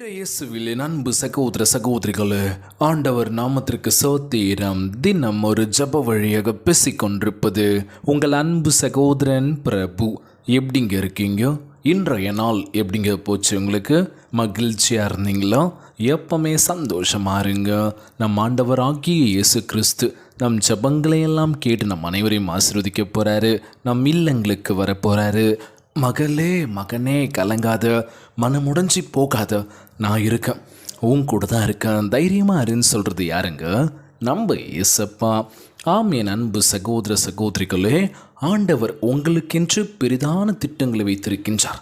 இயேசுவில் அன்பு சகோதர சகோதரிகளே ஆண்டவர் நாமத்திற்கு சோத்தீரம். தினம் ஒரு ஜப வழியாக பேசிக்கொண்டிருப்பது உங்கள் அன்பு சகோதரன் பிரபு. எப்படிங்க இருக்கீங்க? இன்றைய நாள் எப்படிங்க போச்சு உங்களுக்கு? மகிழ்ச்சியாக இருந்தீங்களா? எப்பவுமே சந்தோஷமா இருங்க. நம் ஆண்டவர் ஆகிய இயேசு கிறிஸ்து நம் ஜபங்களையெல்லாம் கேட்டு நம் அனைவரையும் ஆசிர்வதிக்க போகிறாரு நம் இல்லங்களுக்கு வர போகிறாரு மகளே மகனே கலங்காத மனமுடைஞ்சி போகாத நான் இருக்கேன். உன் கூட தான் இருக்கேன். தைரியமாக இருன்னு சொல்கிறது யாருங்க? நம்ம இயேசப்பா. ஆம் என் அன்பு சகோதர சகோதரிகளே ஆண்டவர் உங்களுக்கென்று பெரிதான திட்டங்களை வைத்திருக்கின்றார்.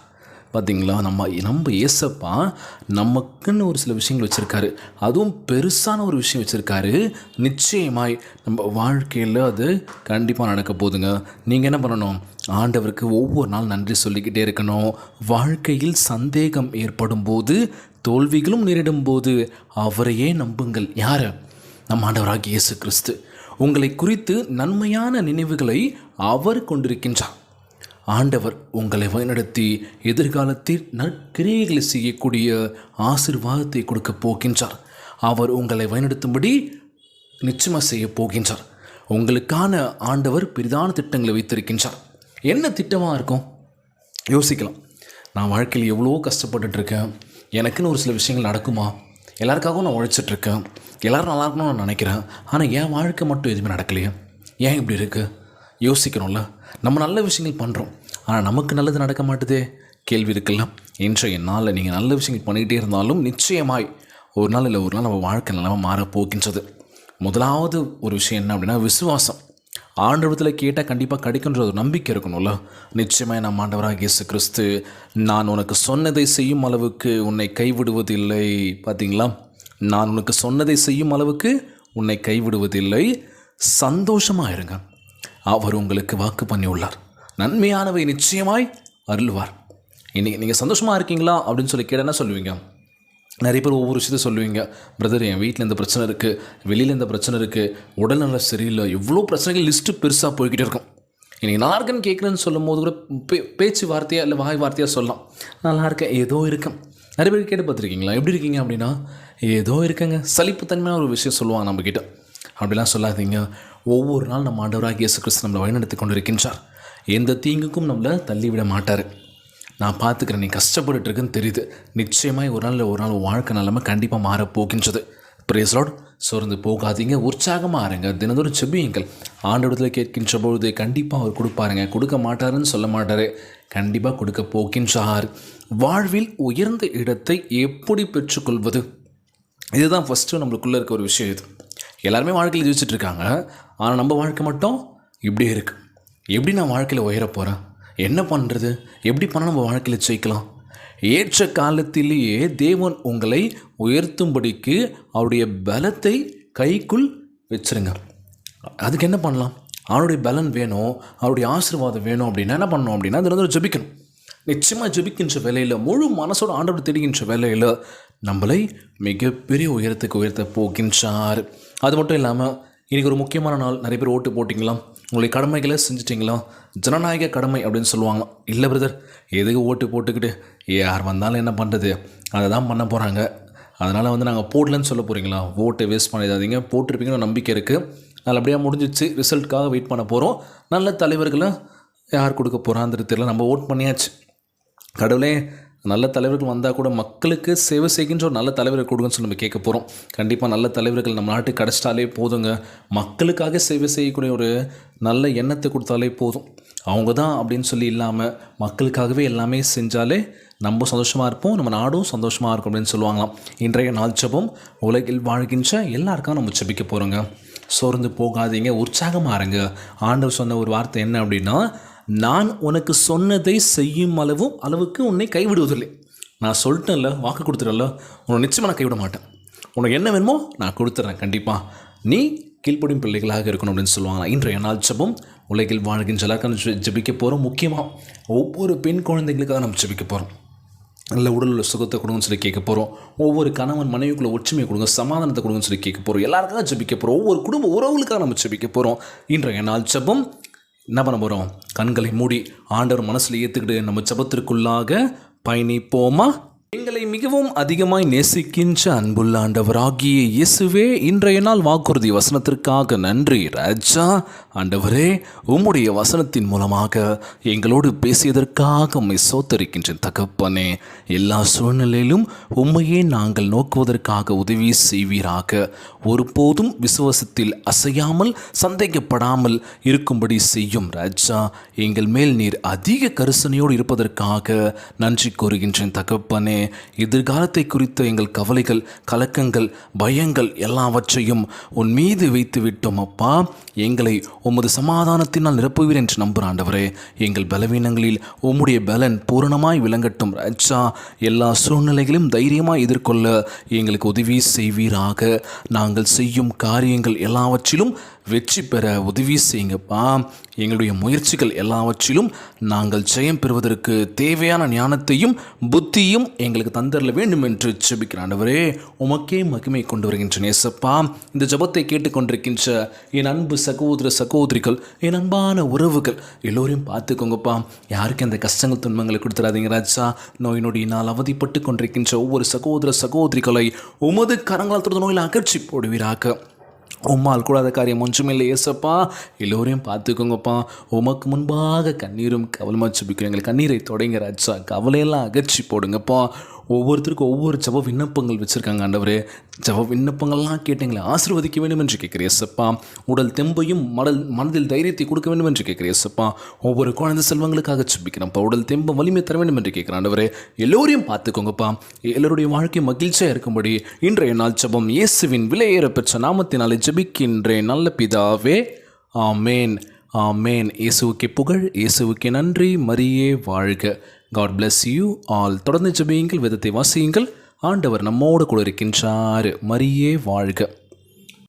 பார்த்தீங்களா நம்ம நம்ம ஏசப்பா நமக்குன்னு ஒரு சில விஷயங்கள் வச்சுருக்காரு. அதுவும் பெருசான ஒரு விஷயம் வச்சுருக்காரு. நிச்சயமாய் நம்ம வாழ்க்கையில் அது கண்டிப்பாக நடக்க போகுதுங்க நீங்கள் என்ன பண்ணணும்? ஆண்டவருக்கு ஒவ்வொரு நாள் நன்றி சொல்லிக்கிட்டே இருக்கணும். வாழ்க்கையில் சந்தேகம் ஏற்படும் போது தோல்விகளும் நேரிடும் போது அவரையே நம்புங்கள். யார்? நம் ஆண்டவராகிய இயேசு கிறிஸ்து. உங்களை குறித்து நன்மையான நினைவுகளை அவர் கொண்டிருக்கின்றார். ஆண்டவர் உங்களை வழிநடத்தி எதிர்காலத்தில் நற்கிரியைகளை செய்யக்கூடிய ஆசிர்வாதத்தை கொடுக்க போகின்றார். அவர் உங்களை வழிநடத்தும்படி நிச்சயமாக செய்ய போகின்றார். உங்களுக்கான ஆண்டவர் பெரிதான திட்டங்களை வைத்திருக்கின்றார். என்ன திட்டமாக இருக்கும்? யோசிக்கலாம். நான் வாழ்க்கையில் எவ்வளோ கஷ்டப்பட்டுட்டு இருக்கேன் எனக்குன்னு ஒரு சில விஷயங்கள் நடக்குமா? எல்லாருக்காகவும் நான் உழைச்சிட்ருக்கேன். எல்லோரும் நல்லா இருக்கணும்னு நான் நினைக்கிறேன். ஆனால் என் வாழ்க்கை மட்டும் எதுவுமே நடக்கலையே. ஏன் இப்படி இருக்குது யோசிக்கணும்ல. நம்ம நல்ல விஷயங்கள் பண்ணுறோம் ஆனால் நமக்கு நல்லது நடக்க மாட்டுதே. கேள்வி இருக்கலாம். இன்றைய நாளில் நீங்கள் நல்ல விஷயங்கள் பண்ணிக்கிட்டே இருந்தாலும் நிச்சயமாய் ஒரு நாள் இல்லை ஒரு நாள் நம்ம வாழ்க்கை நிலமாக மாறப் போகின்றது. முதலாவது ஒரு விஷயம் என்ன அப்படின்னா விசுவாசம். ஆண்டவத்தில் கேட்டால் கண்டிப்பாக கிடைக்குன்ற ஒரு நம்பிக்கை இருக்கணும்ல. நிச்சயமாக நான் ஆண்டவராக இயேசு கிறிஸ்து நான் உனக்கு சொன்னதை செய்யும் அளவுக்கு உன்னை கைவிடுவதில்லை. பார்த்தீங்களா? நான் உனக்கு சொன்னதை செய்யும் அளவுக்கு உன்னை கைவிடுவதில்லை. சந்தோஷமாக இருங்க. அவர் உங்களுக்கு வாக்கு பண்ணியுள்ளார். நன்மையானவை நிச்சயமாய் அருள்வார். இன்றைக்கி நீங்கள் சந்தோஷமாக இருக்கீங்களா அப்படின்னு சொல்லி கேட்டால் என்ன சொல்லுவீங்க? நிறைய பேர் ஒவ்வொரு விஷயத்தையும் சொல்லுவீங்க. பிரதர் என் வீட்டில் இந்த பிரச்சனை இருக்குது வெளியில் இந்த பிரச்சனை இருக்குது உடல்நலம் சரியில்லை எவ்வளோ பிரச்சனைகள் லிஸ்ட்டு பெருசாக போய்கிட்டே இருக்கும். இன்றைக்கி நல்லா இருக்கேன்னு கேட்குறேன்னு சொல்லும் போது கூட பே பேச்சு வார்த்தையாக இல்லை வாய் வார்த்தையாக சொல்லலாம். நல்லா இருக்கேன் ஏதோ இருக்கேன். நிறைய பேர் கேட்டு பார்த்துருக்கீங்களா? எப்படி இருக்கீங்க அப்படின்னா ஏதோ இருக்கேங்க. சலிப்புத்தன்மையான ஒரு விஷயம் சொல்லுவாங்க நம்மக்கிட்ட அப்படிலாம் சொல்லாதீங்க. ஒவ்வொரு நாள் நம்ம ஆண்டவராக இயேசு கிறிஸ்து நம்மளை வழிநடத்தி கொண்டு இருக்கின்றார் எந்த தீங்குக்கும் நம்மளை தள்ளிவிட மாட்டார். நான் பார்த்துக்கிறேன் நீ கஷ்டப்பட்டுட்டுருக்குன்னு தெரியுது. நிச்சயமாக ஒரு நாள் ஒரு நாள் வாழ்க்கை நிலைமை கண்டிப்பாக மாறப்போகின்றது பிரேஸ் லாட் சோர்ந்து போகாதீங்க உற்சாகமாக இருங்க. தினந்தோறும் செபியுங்கள் ஆண்டவரத்தில் கேட்கின்ற பொழுது கண்டிப்பாக அவர் கொடுப்பாருங்க. கொடுக்க மாட்டாருன்னு சொல்ல மாட்டார். கண்டிப்பாக கொடுக்க போகின்றார். வாழ்வில் உயர்ந்த இடத்தை எப்படி பெற்றுக்கொள்வது? இதுதான் ஃபஸ்ட்டு நம்மளுக்குள்ளே இருக்க ஒரு விஷயம் இது. எல்லாருமே வாழ்க்கையில் ஜெயிச்சிட்ருக்காங்க ஆனால் நம்ம வாழ்க்கை மட்டும் இப்படியே இருக்குது எப்படி நான் வாழ்க்கையில் உயர போகிறேன் என்ன பண்ணுறது எப்படி பண்ணால் நம்ம வாழ்க்கையில் ஜெயிக்கலாம்? ஏற்ற காலத்திலேயே தேவன் உங்களை உயர்த்தும்படிக்கு அவருடைய பலத்தை கைக்குள் வச்சிருங்க. அதுக்கு என்ன பண்ணலாம்? அவருடைய பலன் வேணும் அவருடைய ஆசீர்வாதம் வேணும் அப்படின்னா என்ன பண்ணணும் அப்படின்னா தினந்தோறும் ஜபிக்கணும். நிச்சயமாக ஜபிக்கின்ற வேலையில் முழு மனசோட ஆண்டவர் தெரிகின்ற வேலையில் நம்மளை மிகப்பெரிய உயரத்துக்கு உயர்த்த போகின்றார். அது மட்டும் இல்லாமல் இன்றைக்கி ஒரு முக்கியமான நாள். நிறைய பேர் ஓட்டு போட்டிங்களாம். உங்களுடைய கடமைகளை செஞ்சிட்டிங்களா? ஜனநாயக கடமை அப்படின்னு சொல்லுவாங்க இல்லை பிரதர் எதுக்கு ஓட்டு போட்டுக்கிட்டு? யார் வந்தாலும் என்ன பண்ணுறது அதை தான் பண்ண போகிறாங்க அதனால் வந்து நாங்கள் போடலன்னு சொல்ல போகிறீங்களா ஓட்டை வேஸ்ட் பண்ணிடாதீங்க. போட்டிருப்பீங்கன்னு நம்பிக்கை இருக்குது நல்லபடியாக முடிஞ்சிச்சு ரிசல்ட்டுக்காக வெயிட் பண்ண போகிறோம் நல்ல தலைவர்களை யார் கொடுக்க போகிறான்றது தெரியல. நம்ம ஓட் பண்ணியாச்சு. கடவுளே நல்ல தலைவர்கள் வந்தால் கூட மக்களுக்கு சேவை செய்கின்ற ஒரு நல்ல தலைவரை கொடுங்கன்னு சொல்லி நம்ம கேட்க போகிறோம் கண்டிப்பாக நல்ல தலைவர்கள் நம்ம நாட்டுக்கு கிடச்சிட்டாலே போதுங்க. மக்களுக்காக சேவை செய்யக்கூடிய ஒரு நல்ல எண்ணத்தை கொடுத்தாலே போதும். அவங்க தான் அப்படின்னு சொல்லி இல்லாமல் மக்களுக்காகவே எல்லாமே செஞ்சாலே நம்ம சந்தோஷமாக இருப்போம் நம்ம நாடும் சந்தோஷமாக இருக்கும் அப்படின்னு சொல்லுவாங்களாம். இன்றைய நாள் ஜபம் உலகில் வாழ்கின்ற எல்லாருக்கும் நம்ம செபிக்க போகிறோங்க சோர்ந்து போகாதீங்க உற்சாகமாக இருங்க. ஆண்டவர் சொன்ன ஒரு வார்த்தை என்ன அப்படின்னா நான் உனக்கு சொன்னதை செய்யும் அளவும் அளவுக்கு உன்னை கைவிடுவதில்லை. நான் சொல்லிட்டேன்ல வாக்கு கொடுத்துட்டேன்ல உன்னை நிச்சயமாக நான் கைவிட மாட்டேன். உனக்கு என்ன வேணுமோ நான் கொடுத்துட்றேன் கண்டிப்பாக நீ கீழ்ப்படும் பிள்ளைகளாக இருக்கணும் அப்படின்னு சொல்லுவாங்க. இன்றைய நாள் ஜபம் உலகில் வாழ்கின்ற எல்லாருக்கும் ஜெ- போகிறோம் முக்கியமாக ஒவ்வொரு பெண் குழந்தைகளுக்காக நம்ம ஜபிக்க போகிறோம் நல்ல உடல் உள்ள சுகத்தை கொடுங்கன்னு சொல்லி கேட்க போகிறோம் ஒவ்வொரு கணவன் மனைவிக்குள்ள ஒற்றுமையை கொடுங்க சமாதானத்தை கொடுங்கன்னு சொல்லி கேட்க போகிறோம் எல்லாருக்காக ஜபிக்க போகிறோம் ஒவ்வொரு குடும்ப உறவுகளுக்காக நம்ம ஜபிக்க போகிறோம் இன்றைய நாள் ஜபம் என்ன பண்ண போகிறோம் கண்களை மூடி ஆண்டவர் மனசில் ஏற்றுக்கிட்டு நம்ம ஜபத்திற்குள்ளாக பயணிப்போமா? எங்களை மிகவும் அதிகமாய் நேசிக்கின்ற அன்புள்ள ஆண்டவராகிய இயேசுவே இன்றைய நாள் வாக்குறுதி வசனத்திற்காக நன்றி ராஜா. ஆண்டவரே உம்முடைய வசனத்தின் மூலமாக எங்களோடு பேசியதற்காக உம்மை சோத்தரிக்கின்றேன் தகப்பனே. எல்லா சூழ்நிலையிலும் உம்மையே நாங்கள் நோக்குவதற்காக உதவி செய்வீராக. ஒருபோதும் விசுவாசத்தில் அசையாமல் சந்தேகப்படாமல் இருக்கும்படி செய்யும் ராஜா. எங்கள் மேல் நீர் அதிக கரிசனையோடு இருப்பதற்காக நன்றி கூறுகின்றேன் தகப்பனே. எதிர்காலத்தை குறித்த எங்கள் கவலைகள் கலக்கங்கள் பயங்கள் எல்லாவற்றையும் உன் மீது வைத்து விட்டோம் அப்பா. எங்களை உமது சமாதானத்தினால் நிரப்புவீர் என்று நம்புகிற ஆண்டவரே எங்கள் பலவீனங்களில் உம்முடைய பலன் பூரணமாய் விளங்கட்டும் ரச்சா எல்லா சூழ்நிலைகளையும் தைரியமாய் எதிர்கொள்ள எங்களுக்கு உதவி செய்வீராக. நாங்கள் செய்யும் காரியங்கள் எல்லாவற்றிலும் வெற்றி பெற உதவி செய்யுங்கப்பா. எங்களுடைய முயற்சிகள் எல்லாவற்றிலும் நாங்கள் ஜெயம் பெறுவதற்கு தேவையான ஞானத்தையும் புத்தியும் எங்களுக்கு தந்தரல வேண்டும் என்று ஜெபிக்கிறேன். ஆண்டவரே உமக்கே மகிமை கொண்டு வருகின்ற நேசப்பா இந்த ஜெபத்தை கேட்டுக்கொண்டிருக்கின்ற என் அன்பு சகோதர சகோதரிகள் என் அன்பான உறவுகள் எல்லோரையும் பார்த்துக்கோங்கப்பா. யாருக்கு அந்த கஷ்டங்கள் துன்பங்களை கொடுத்துடாதீங்க ராஜா. நோய் நொடியினால் அவதிப்பட்டு கொண்டிருக்கின்ற ஒவ்வொரு சகோதர சகோதரிகளை உமது கரங்களால் தொடர்ந்து நோயில் அகற்றி போடுவீராக. உம்மால் கூடாத காரியம் ஒன்றுமில்லை ஏசப்பா. எல்லோரையும் பார்த்துக்கோங்கப்பா. உமக்கு முன்பாக கண்ணீரும் கவலமாக சுபிக்கிறோம் எங்களுக்கு கண்ணீரை தொடங்க ராஜா. கவலையெல்லாம் அகற்றி போடுங்கப்பா. ஒவ்வொருத்தருக்கும் ஒவ்வொரு ஜப விண்ணப்பங்கள் வச்சுருக்காங்க ஆண்டவரே. ஜப விண்ணப்பங்கள்லாம் கேட்டீங்களே ஆசிர்வதிக்க ஆசீர்வதிக்க வேண்டும் என்று கேட்குறேன் சப்பா உடல் தெம்பையும் மடல் மனதில் தைரியத்தை கொடுக்க வேண்டும் என்று கேட்குறேன் சப்பா ஒவ்வொரு குழந்தை செல்வங்களுக்காக சுபிக்கிறேன்ப்பா உடல் தெம்பை வலிமை தர வேண்டும் என்று கேட்குறேன் ஆண்டவரே. எல்லோரையும் பார்த்துக்கோங்கப்பா. எல்லோருடைய வாழ்க்கை மகிழ்ச்சியாக இருக்கும்படி இன்றைய நாள் ஜபம் இயேசுவின் விலையேற பெற்ற நாமத்தினாலே ஜபிக்கின்றேன் நல்ல பிதாவே. ஆமேன். ஆமேன். இயேசுவுக்கு புகழ் இயேசுவுக்கே நன்றி. மரியே வாழ்க. காட் பிளஸ் யூ ஆல் தொடர்ந்து ஜபியுங்கள் விதத்தை வாசியுங்கள். ஆண்டவர் நம்மோடு கூட இருக்கின்றார். மரியே வாழ்க.